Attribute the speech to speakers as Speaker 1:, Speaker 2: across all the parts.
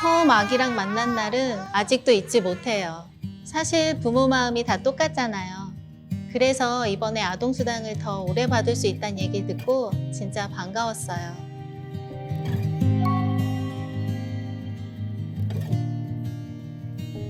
Speaker 1: 처음 아기랑 만난 날은 아직도 잊지 못해요. 사실 부모 마음이 다 똑같잖아요. 그래서 이번에 아동수당을 더 오래 받을 수 있다는 얘기 듣고 진짜 반가웠어요.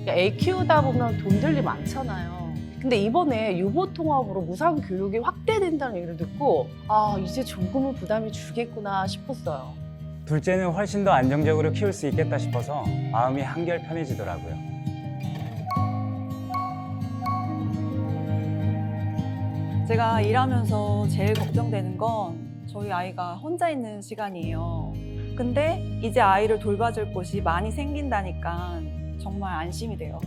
Speaker 2: 애 키우다 보면 돈 들이 많잖아요. 근데 이번에 유보 통합으로 무상 교육이 확대된다는 얘기를 듣고 아 이제 조금은 부담이 줄겠구나 싶었어요.
Speaker 3: 둘째는 훨씬 더 안정적으로 키울 수 있겠다 싶어서 마음이 한결 편해지더라고요.
Speaker 4: 제가 일하면서 제일 걱정되는 건 저희 아이가 혼자 있는 시간이에요. 근데 이제 아이를 돌봐줄 곳이 많이 생긴다니까 정말 안심이 돼요.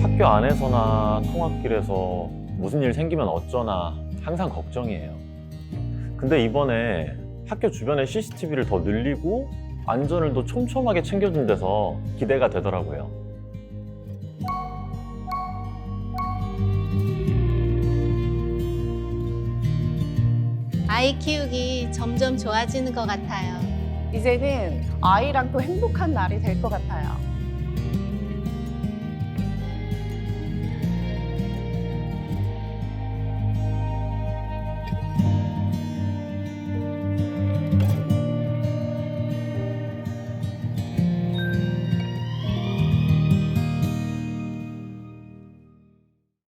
Speaker 5: 학교 안에서나 통학길에서 무슨 일 생기면 어쩌나 항상 걱정이에요. 근데 이번에 학교 주변에 CCTV를 더 늘리고 안전을 더 촘촘하게 챙겨준 데서 기대가 되더라고요.
Speaker 1: 아이 키우기 점점 좋아지는 것 같아요.
Speaker 2: 이제는 아이랑 또 행복한 날이 될 것 같아요.